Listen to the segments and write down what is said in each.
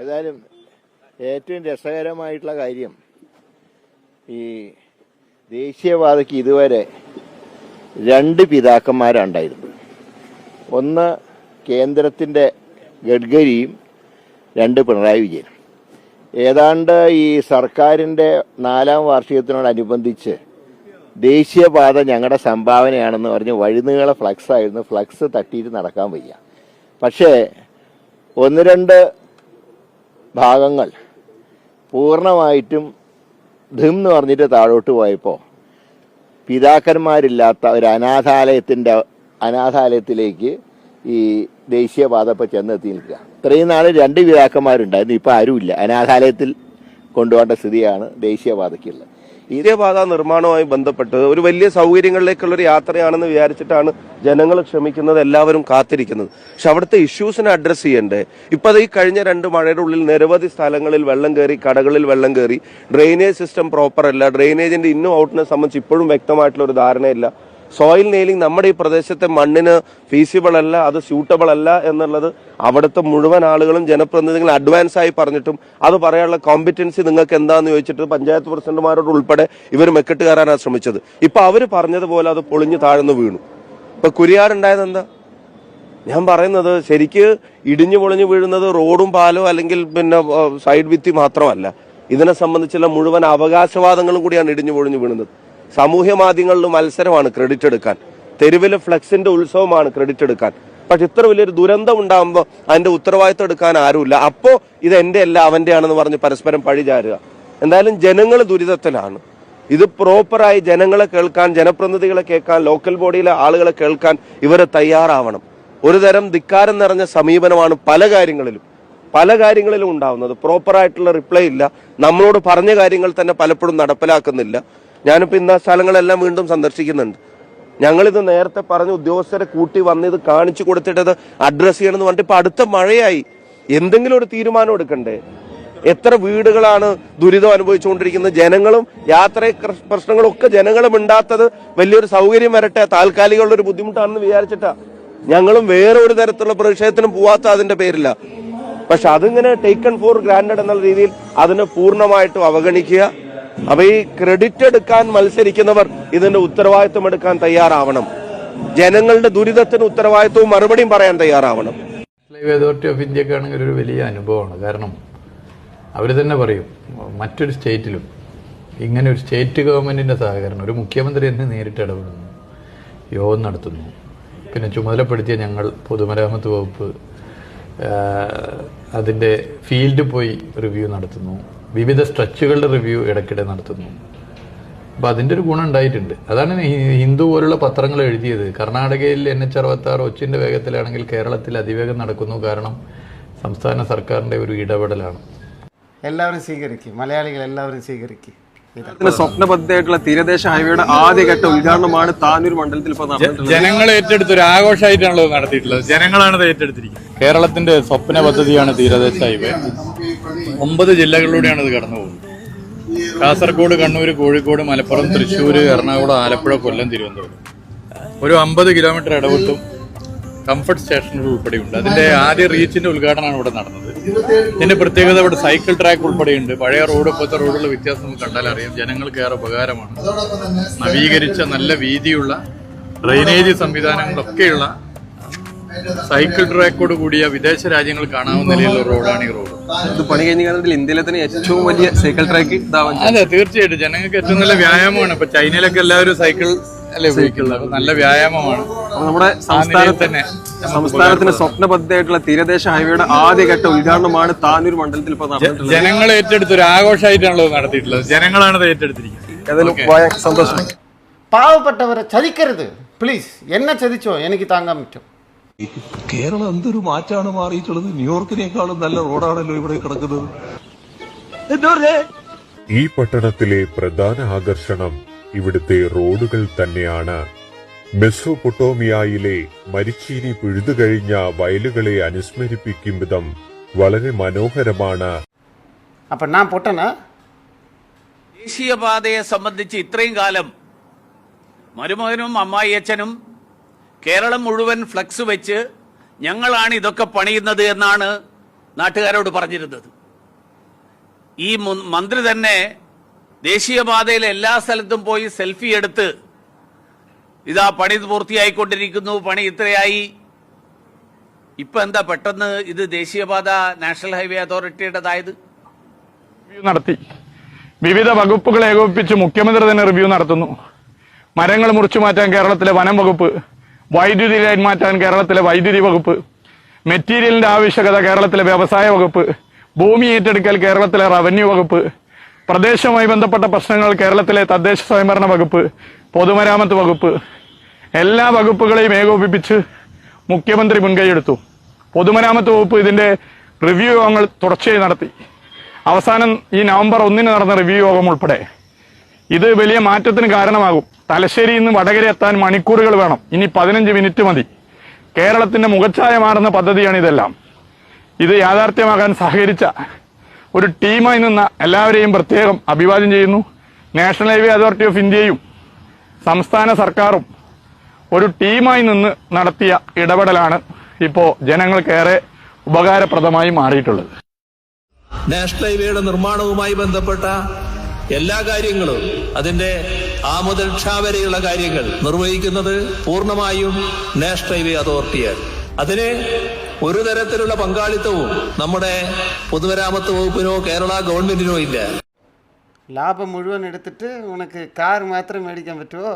ഏതായാലും ഏറ്റവും രസകരമായിട്ടുള്ള കാര്യം ഈ ദേശീയപാതയ്ക്ക് ഇതുവരെ രണ്ട് പിതാക്കന്മാരുണ്ടായിരുന്നു ഒന്ന് കേന്ദ്രത്തിന്റെ ഗഡ്കരിയും രണ്ട് പിണറായി വിജയനും. ഏതാണ്ട് ഈ സർക്കാരിന്റെ നാലാം വാർഷികത്തിനോടനുബന്ധിച്ച് ദേശീയപാത ഞങ്ങളുടെ സംഭാവനയാണെന്ന് പറഞ്ഞ് വഴുന്നുകളെ ഫ്ലക്സ് ആയിരുന്നു ഫ്ലക്സ് തട്ടിയിട്ട് നടക്കാൻ വയ്യ. പക്ഷേ ഒന്ന് രണ്ട് ഭാഗങ്ങൾ പൂർണമായിട്ടും ധിം എന്ന് പറഞ്ഞിട്ട് താഴോട്ട് പോയപ്പോൾ പിതാക്കന്മാരില്ലാത്ത ഒരു അനാഥാലയത്തിന്റെ അനാഥാലയത്തിലേക്ക് ഈ ദേശീയപാത ഇപ്പോൾ ചെന്നെത്തി നിൽക്കുക. ഇത്രയും നാൾ രണ്ട് പിതാക്കന്മാരുണ്ടായിരുന്നു. ഇപ്പോൾ ആരുമില്ല. അനാഥാലയത്തിൽ കൊണ്ടുപോകേണ്ട സ്ഥിതിയാണ് ദേശീയപാതയ്ക്കുള്ളത്. ദേശീയപാത നിർമ്മാണവുമായി ബന്ധപ്പെട്ട് ഒരു വലിയ സൗകര്യങ്ങളിലേക്കുള്ള ഒരു യാത്രയാണെന്ന് വിചാരിച്ചിട്ടാണ് ജനങ്ങൾ ക്ഷമിക്കുന്നത് എല്ലാവരും കാത്തിരിക്കുന്നത്. പക്ഷെ അവിടുത്തെ ഇഷ്യൂസിനെ അഡ്രസ്സ് ചെയ്യണ്ടേ? ഇപ്പൊ ഈ കഴിഞ്ഞ രണ്ട് മഴയുടെ ഉള്ളിൽ നിരവധി സ്ഥലങ്ങളിൽ വെള്ളം കയറി കടകളിൽ വെള്ളം കയറി ഡ്രെയിനേജ് സിസ്റ്റം പ്രോപ്പർ അല്ല ഡ്രെയിനേജിന്റെ ഇന്നും ഔട്ടിനെ സംബന്ധിച്ച് ഇപ്പോഴും വ്യക്തമായിട്ടുള്ള ഒരു ധാരണയില്ല. സോയിൽ നെയിലിംഗ് നമ്മുടെ ഈ പ്രദേശത്തെ മണ്ണിന് ഫീസിബിൾ അല്ല അത് സ്യൂട്ടബിൾ അല്ല എന്നുള്ളത് അവിടുത്തെ മുഴുവൻ ആളുകളും ജനപ്രതിനിധികൾ അഡ്വാൻസ് ആയി പറഞ്ഞിട്ടും അത് പറയാനുള്ള കോമ്പിറ്റൻസി നിങ്ങൾക്ക് എന്താന്ന് ചോദിച്ചിട്ട് പഞ്ചായത്ത് പ്രസിഡന്റുമാരോട് ഉൾപ്പെടെ ഇവർ മെക്കെട്ട് കയറാനാണ് ശ്രമിച്ചത്. ഇപ്പൊ അവർ പറഞ്ഞതുപോലെ അത് പൊളിഞ്ഞു താഴ്ന്നു വീണു. ഇപ്പൊ കുരിയാടുണ്ടായത് എന്താ? ഞാൻ പറയുന്നത് ശരിക്ക് ഇടിഞ്ഞു പൊളിഞ്ഞു വീഴുന്നത് റോഡും പാലോ അല്ലെങ്കിൽ പിന്നെ സൈഡ് ഭിത്തി മാത്രമല്ല. ഇതിനെ സംബന്ധിച്ചുള്ള മുഴുവൻ അവകാശവാദങ്ങളും കൂടിയാണ് ഇടിഞ്ഞു പൊളിഞ്ഞു വീഴുന്നത് സാമൂഹ്യ മാധ്യമങ്ങളിൽ മത്സരമാണ് ക്രെഡിറ്റ് എടുക്കാൻ. തെരുവിലെ ഫ്ലെക്സിന്റെ ഉത്സവമാണ് ക്രെഡിറ്റ് എടുക്കാൻ. പക്ഷെ ഇത്ര വലിയൊരു ദുരന്തം ഉണ്ടാകുമ്പോൾ അതിന്റെ ഉത്തരവാദിത്വം എടുക്കാൻ ആരുമില്ല. അപ്പോ ഇത് എന്റെ അല്ല അവന്റെ ആണെന്ന് പറഞ്ഞ് പരസ്പരം പഴി ചാരുക. എന്തായാലും ജനങ്ങൾ ദുരിതത്തിലാണ്. ഇത് പ്രോപ്പറായി ജനങ്ങളെ കേൾക്കാൻ ജനപ്രതിനിധികളെ കേൾക്കാൻ ലോക്കൽ ബോഡിയിലെ ആളുകളെ കേൾക്കാൻ ഇവർ തയ്യാറാവണം. ഒരു തരം ധിക്കാരം നിറഞ്ഞ സമീപനമാണ് പല കാര്യങ്ങളിലും പല കാര്യങ്ങളിലും ഉണ്ടാവുന്നത്. പ്രോപ്പറായിട്ടുള്ള റിപ്ലൈ ഇല്ല. നമ്മളോട് പറഞ്ഞ കാര്യങ്ങൾ തന്നെ പലപ്പോഴും നടപ്പിലാക്കുന്നില്ല. ഞാനിപ്പോൾ ഇന്ന് സ്ഥലങ്ങളെല്ലാം വീണ്ടും സന്ദർശിക്കുന്നുണ്ട്. ഞങ്ങളിത് നേരത്തെ പറഞ്ഞ ഉദ്യോഗസ്ഥരെ കൂട്ടി വന്ന് ഇത് കാണിച്ചു കൊടുത്തിട്ടത് അഡ്രസ്സ് അഡ്രസ് ചെയ്യണമെന്ന് പറഞ്ഞിട്ട് ഇപ്പൊ അടുത്ത മഴയായി. എന്തെങ്കിലും ഒരു തീരുമാനം എടുക്കണ്ടേ? എത്ര വീടുകളാണ് ദുരിതം അനുഭവിച്ചുകൊണ്ടിരിക്കുന്നത്? ജനങ്ങളും യാത്ര പ്രശ്നങ്ങളൊക്കെ ജനങ്ങളും ഉണ്ടാത്തത് വലിയൊരു സൗകര്യം വരട്ടെ? താൽക്കാലികമുള്ള ഒരു ബുദ്ധിമുട്ടാണെന്ന് വിചാരിച്ചിട്ടാ. ഞങ്ങളും വേറെ ഒരു തരത്തിലുള്ള പ്രതിഷേധത്തിനും പോവാത്ത അതിന്റെ പേരില്ല. പക്ഷെ അതിങ്ങനെ ടേക്കൺ ഫോർ ഗ്രാൻഡഡ് എന്നുള്ള രീതിയിൽ അതിനെ പൂർണമായിട്ടും അവഗണിക്കുക. അപ്പൊ ഈ ക്രെഡിറ്റ് എടുക്കാൻ മത്സരിക്കുന്നവർ ഇതിന്റെ ഉത്തരവാദിത്വം എടുക്കാൻ തയ്യാറാവണം. ജനങ്ങളുടെ ദുരിതത്തിന് ഉത്തരവാദിത്വവും മറുപടിയും പറയാൻ തയ്യാറാവണം. അതോറിറ്റി ഓഫ് ഇന്ത്യയ്ക്ക് ആണെങ്കിൽ ഒരു വലിയ അനുഭവമാണ്. കാരണം അവർ തന്നെ പറയും മറ്റൊരു സ്റ്റേറ്റിലും ഇങ്ങനെ ഒരു സ്റ്റേറ്റ് ഗവൺമെന്റിന്റെ സഹകരണം ഒരു മുഖ്യമന്ത്രി തന്നെ നേരിട്ട് ഇടപെടുന്നു യോഗം നടത്തുന്നു. പിന്നെ ചുമതലപ്പെടുത്തിയ ഞങ്ങൾ പൊതുമരാമത്ത് വകുപ്പ് അതിന്റെ ഫീൽഡിൽ പോയി റിവ്യൂ നടത്തുന്നു. വിവിധ സ്ട്രെച്ചുകളുടെ റിവ്യൂ ഇടയ്ക്കിടെ നടത്തുന്നു. അപ്പോൾ അതിന്റെ ഒരു ഗുണം ഉണ്ടായിട്ടുണ്ട്. അതാണ് ഹിന്ദു പോലുള്ള പത്രങ്ങൾ എഴുതിയത്. കർണാടകയിൽ എൻ എച്ച് അറുപത്താറ് ഒച്ചിന്റെ വേഗത്തിലാണെങ്കിൽ കേരളത്തിൽ അതിവേഗം നടക്കുന്നു. കാരണം സംസ്ഥാന സർക്കാരിന്റെ ഒരു ഇടപെടലാണ്. എല്ലാവരും സ്വീകരിക്കും. മലയാളികൾ എല്ലാവരും സ്വീകരിക്കും. സ്വപ്ന പദ്ധതിയായിട്ടുള്ള തീരദേശ ഹൈവേയുടെ ആദ്യഘട്ട ഉദ്ഘാടനമാണ് താനൂർ മണ്ഡലത്തിൽ ഇപ്പോൾ നടന്നിട്ടുള്ളത്. ജനങ്ങൾ ഏറ്റെടുത്ത ഒരു ആഘോഷമായിട്ടാണല്ലോ നടത്തിയിട്ടുള്ളത്. ജനങ്ങളാണ് ഏറ്റെടുത്തിരിക്കുന്നത്. കേരളത്തിന്റെ സ്വപ്ന പദ്ധതിയാണ് തീരദേശ ഹൈവേ. ഒമ്പത് ജില്ലകളിലൂടെയാണ് ഇത് കടന്നു പോകുന്നത്. കാസർഗോഡ് കണ്ണൂർ കോഴിക്കോട് മലപ്പുറം തൃശ്ശൂർ എറണാകുളം ആലപ്പുഴ കൊല്ലം തിരുവനന്തപുരം. ഒരു അമ്പത് കിലോമീറ്റർ ഇടവിട്ടും കംഫർട്ട് സ്റ്റേഷനുകൾ ഉൾപ്പെടെയുണ്ട്. അതിന്റെ ആദ്യ റീച്ചിന്റെ ഉദ്ഘാടനമാണ് ഇവിടെ നടന്നത്. ഇതിന്റെ പ്രത്യേകത ഇവിടെ സൈക്കിൾ ട്രാക്ക് ഉൾപ്പെടെയുണ്ട്. പഴയ റോഡ് ഇപ്പോഴത്തെ റോഡുള്ള വ്യത്യാസം നമുക്ക് കണ്ടാൽ അറിയാം. ജനങ്ങൾക്ക് ഏറെ ഉപകാരമാണ്. നവീകരിച്ച നല്ല വീതിയുള്ള ഡ്രെയിനേജ് സംവിധാനങ്ങളൊക്കെയുള്ള സൈക്കിൾ ട്രാക്കോട് കൂടിയ വിദേശ രാജ്യങ്ങൾ കാണാവുന്ന നിലയിലുള്ള റോഡാണ് ഈ റോഡ്. ഇത് പണി കഴിഞ്ഞ കാലത്തിൽ ഇന്ത്യയിലെ തന്നെ ഏറ്റവും വലിയ സൈക്കിൾ ട്രാക്ക് അതെ തീർച്ചയായിട്ടും. ജനങ്ങൾക്ക് ഏറ്റവും നല്ല വ്യായാമമാണ്. ഇപ്പൊ ചൈനയിലൊക്കെ എല്ലാവരും സൈക്കിൾ അല്ലേ ഉപയോഗിക്കുന്നത്. നല്ല വ്യായാമമാണ്. നമ്മുടെ ആ നിലയിൽ സംസ്ഥാനത്ത് തന്നെ സംസ്ഥാനത്തിന്റെ സ്വപ്ന പദ്ധതിയായിട്ടുള്ള തീരദേശ ഹൈവേയുടെ ആദ്യഘട്ട ഉദ്ഘാടനമാണ് താനൂർ മണ്ഡലത്തിൽ ഇപ്പൊ നടന്നിട്ടുള്ളത്. ജനങ്ങൾ ഏറ്റെടുത്ത് ഒരു ആഘോഷമായിട്ടാണല്ലോ നടത്തിയിട്ടുള്ളത്. ജനങ്ങളാണ് ഏറ്റെടുത്തിരിക്കുന്നത്. സന്തോഷം. പാവപ്പെട്ടവരെ ചതിക്കരുത്. പ്ലീസ് എന്നെ ചതിച്ചോ? എനിക്ക് താങ്ങാൻ പറ്റും. കേരളം എന്തൊരു മാറ്റാണ് മാറിയിട്ടുള്ളത്? ന്യൂയോർക്കിനേക്കാളും നല്ല റോഡാണല്ലോ ഇവിടെ കിടക്കുന്നത്. ഈ പട്ടണത്തിലെ പ്രധാന ആകർഷണം ഇവിടുത്തെ റോഡുകൾ തന്നെയാണ്. മെസ്സോപൊട്ടോമിയയിലെ മരിച്ചീനി പിഴുതുകഴിഞ്ഞ വയലുകളെ അനുസ്മരിപ്പിക്കും വിധം വളരെ മനോഹരമാണ്. അപ്പൊ ഞാൻ പൊട്ടനാ? ദേശീയപാതയെ സംബന്ധിച്ച് ഇത്രയും കാലം മരുമകനും അമ്മായിയച്ഛനും കേരളം മുഴുവൻ ഫ്ലക്സ് വെച്ച് ഞങ്ങളാണ് ഇതൊക്കെ പണിയുന്നത് എന്നാണ് നാട്ടുകാരോട് പറഞ്ഞിരുന്നത്. ഈ മന്ത്രി തന്നെ ദേശീയപാതയിലെ എല്ലാ സ്ഥലത്തും പോയി സെൽഫി എടുത്ത് ഇതാ പണി പൂർത്തിയായിക്കൊണ്ടിരിക്കുന്നു പണി ഇത്രയായി. ഇപ്പൊ എന്താ പെട്ടെന്ന് ഇത് ദേശീയപാത നാഷണൽ ഹൈവേ അതോറിറ്റിയുടേതായത്? നടത്തി. വിവിധ വകുപ്പുകൾ ഏകോപിപ്പിച്ച് മുഖ്യമന്ത്രി തന്നെ റിവ്യൂ നടത്തുന്നു. മരങ്ങൾ മുറിച്ചു മാറ്റാൻ കേരളത്തിലെ വനം വകുപ്പ് വൈദ്യുതി ലൈൻ മാറ്റാൻ കേരളത്തിലെ വൈദ്യുതി വകുപ്പ് മെറ്റീരിയലിന്റെ ആവശ്യകത കേരളത്തിലെ വ്യവസായ വകുപ്പ് ഭൂമി ഏറ്റെടുക്കൽ കേരളത്തിലെ റവന്യൂ വകുപ്പ് പ്രദേശവുമായി ബന്ധപ്പെട്ട പ്രശ്നങ്ങൾ കേരളത്തിലെ തദ്ദേശ സ്വയംഭരണ വകുപ്പ് പൊതുമരാമത്ത് വകുപ്പ് എല്ലാ വകുപ്പുകളെയും ഏകോപിപ്പിച്ച് മുഖ്യമന്ത്രി മുൻകൈയെടുത്തു. പൊതുമരാമത്ത് വകുപ്പ് ഇതിന്റെ റിവ്യൂ യോഗങ്ങൾ തുടർച്ചയായി നടത്തി. അവസാനം ഈ നവംബർ ഒന്നിന് നടന്ന റിവ്യൂ യോഗം ഉൾപ്പെടെ ഇത് വലിയ മാറ്റത്തിന് കാരണമാകും. തലശ്ശേരിയിൽ നിന്ന് വടകര എത്താൻ മണിക്കൂറുകൾ വേണം. ഇനി പതിനഞ്ച് മിനിറ്റ് മതി. കേരളത്തിന്റെ മുഖച്ഛായ മാറുന്ന പദ്ധതിയാണ് ഇതെല്ലാം. ഇത് യാഥാർത്ഥ്യമാകാൻ സഹകരിച്ച ഒരു ടീമായി നിന്ന എല്ലാവരെയും പ്രത്യേകം അഭിവാദ്യം ചെയ്യുന്നു. നാഷണൽ ഹൈവേ അതോറിറ്റി ഓഫ് ഇന്ത്യയും സംസ്ഥാന സർക്കാരും ഒരു ടീമായി നിന്ന് നടത്തിയ ഇടപെടലാണ് ഇപ്പോൾ ജനങ്ങൾക്കേറെ ഉപകാരപ്രദമായി മാറിയിട്ടുള്ളത്. നാഷണൽ ഹൈവേയുടെ നിർമ്മാണവുമായി ബന്ധപ്പെട്ട എല്ലാ കാര്യങ്ങളും അതിന്റെ ആ മുതൽ ക്ഷ വരെയുള്ള കാര്യങ്ങൾ നിർവഹിക്കുന്നത് പൂർണമായും നാഷണൽ ഹൈവേ അതോറിറ്റിയാണ് അതിന് ഒരു തരത്തിലുള്ള പങ്കാളിത്തവും നമ്മുടെ പൊതുമരാമത്ത് വകുപ്പിനോ കേരള ഗവൺമെന്റിനോ ഇല്ല. ലാഭം മുഴുവൻ എടുത്തിട്ട് ഉനക്ക് കാർ മാത്രം മേടിക്കാൻ പറ്റുമോ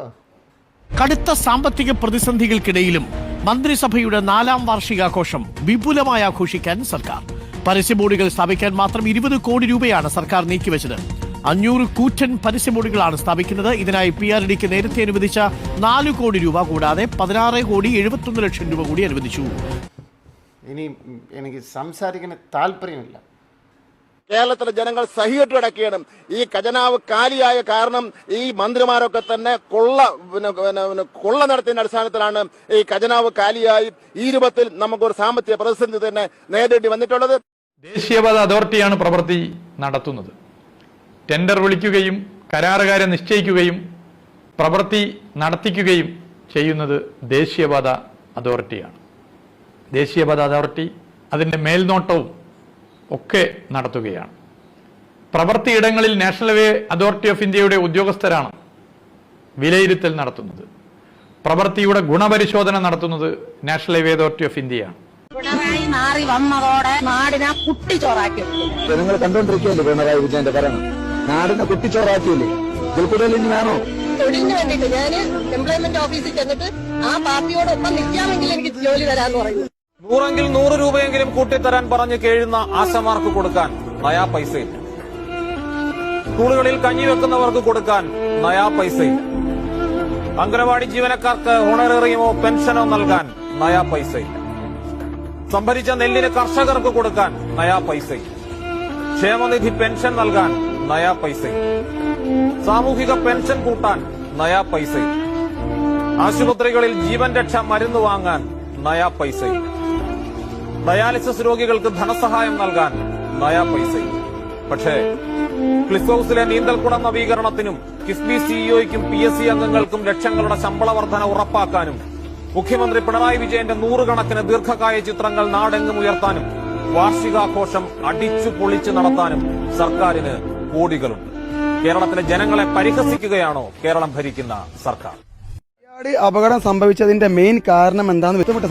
കടുത്ത സാമ്പത്തിക പ്രതിസന്ധികൾക്കിടയിലും മന്ത്രിസഭയുടെ നാലാം വാർഷികാഘോഷം വിപുലമായി ആഘോഷിക്കാൻ സർക്കാർ. പരസ്യ ബോർഡുകൾ സ്ഥാപിക്കാൻ മാത്രം ഇരുപത് കോടി രൂപയാണ് സർക്കാർ നീക്കിവെച്ചത്. അഞ്ഞൂറ് കൂറ്റൻ പരസ്യ ബോർഡുകളാണ് സ്ഥാപിക്കുന്നത്. ഇതിനായി പി ആർ ഡിക്ക് നേരത്തെ അനുവദിച്ച നാല് കോടി രൂപ കൂടാതെ പതിനാറ് കോടി എഴുപത്തൊന്ന് ലക്ഷം രൂപ കൂടി അനുവദിച്ചു. ഇനി എനിക്ക് സംസാരിക്കുന്ന താല്പര്യമില്ല. കേരളത്തിലെ ജനങ്ങൾ സഹികെട്ട് കിടക്കുകയാണ്. ഈ ഖജനാവ് കാലിയായ കാരണം ഈ മന്ത്രിമാരൊക്കെ തന്നെ കൊള്ള കൊള്ള നടത്തിയതിന്റെ അടിസ്ഥാനത്തിലാണ് ഈ ഖജനാവ് കാലിയായി ഈ രൂപത്തിൽ നമുക്കൊരു സാമ്പത്തിക പ്രതിസന്ധി തന്നെ നേരിടേണ്ടി വന്നിട്ടുള്ളത്. ദേശീയപാത അതോറിറ്റിയാണ് പ്രവൃത്തി നടത്തുന്നത്. ടെൻഡർ വിളിക്കുകയും കരാറുകാരെ നിശ്ചയിക്കുകയും പ്രവൃത്തി നടത്തിക്കുകയും ചെയ്യുന്നത് ദേശീയപാത അതോറിറ്റിയാണ്. ദേശീയപാത അതോറിറ്റി അതിന്റെ മേൽനോട്ടവും ഒക്കെ നടത്തുകയാണ്. പ്രവൃത്തിയിടങ്ങളിൽ നാഷണൽ ഹൈവേ അതോറിറ്റി ഓഫ് ഇന്ത്യയുടെ ഉദ്യോഗസ്ഥരാണ് വിലയിരുത്തൽ നടത്തുന്നത്. പ്രവൃത്തിയുടെ ഗുണപരിശോധന നടത്തുന്നത് നാഷണൽ ഹൈവേ അതോറിറ്റി ഓഫ് ഇന്ത്യയാണ്. പിണറായി മാറി വന്നതോടെ നാടിനെ കുട്ടിച്ചോറാക്കി. ജനങ്ങൾ കണ്ടുകൊണ്ടിരിക്കുകയല്ലേ പിണറായി വിജയന്റെ ഭരണം? നാടിനെ കുട്ടിച്ചോറാക്കിയില്ലേ? ഇതിൽ കൂടുതൽ ഇനി വേണോ തൊഴിലിന് ഞാൻ എംപ്ലോയ്മെന്റ് ഓഫീസിൽ ചെന്നിട്ട് ആ പാർട്ടിയോടൊപ്പം നിൽക്കാമെങ്കിൽ എനിക്ക് ജോലി തരാന്ന് പറയുന്നു. നൂറെങ്കിൽ നൂറ് രൂപയെങ്കിലും കൂട്ടിത്തരാൻ പറഞ്ഞ് കേഴുന്ന ആശമാർക്ക് കൊടുക്കാൻ നയാ പൈസയില്ല സ്കൂളുകളിൽ കഞ്ഞി വെക്കുന്നവർക്ക് കൊടുക്കാൻ നയാ പൈസയില്ല അംഗനവാടി ജീവനക്കാർക്ക് ഓണറേറിയമോ പെൻഷനോ നൽകാൻ നയാ പൈസയില്ല സംഭരിച്ച നെല്ലിന് കർഷകർക്ക് കൊടുക്കാൻ നയാ പൈസയില്ല ക്ഷേമനിധി പെൻഷൻ നൽകാൻ നയാ പൈസ. സാമൂഹിക പെൻഷൻ കൂട്ടാൻ നയാ പൈസ. ആശുപത്രികളിൽ ജീവൻ രക്ഷ മരുന്ന് വാങ്ങാൻ നയാ പൈസ. ഡയാലിസിസ് രോഗികൾക്ക് ധനസഹായം നൽകാൻ നയാ പൈസ. പക്ഷേ ക്ലിഫ് ഹൌസിലെ നീന്തൽക്കുടം നവീകരണത്തിനും കിഫ്ബി സിഇഒയ്ക്കും പി എസ് സി അംഗങ്ങൾക്കും ലക്ഷങ്ങളുടെ ശമ്പള വർധന ഉറപ്പാക്കാനും മുഖ്യമന്ത്രി പിണറായി വിജയന്റെ നൂറുകണക്കിന് ദീർഘകായ ചിത്രങ്ങൾ നാടെങ്ങും ഉയർത്താനും വാർഷികാഘോഷം അടിച്ചു പൊളിച്ചു നടത്താനും സർക്കാരിന് കോടികളുണ്ട്. കേരളത്തിലെ ജനങ്ങളെ പരിഹസിക്കുകയാണോ കേരളം ഭരിക്കുന്ന സർക്കാർ? അപകടം സംഭവിച്ചതിന്റെ മെയിൻ കാരണം എന്താണെന്ന് വ്യക്തപ്പെട്ട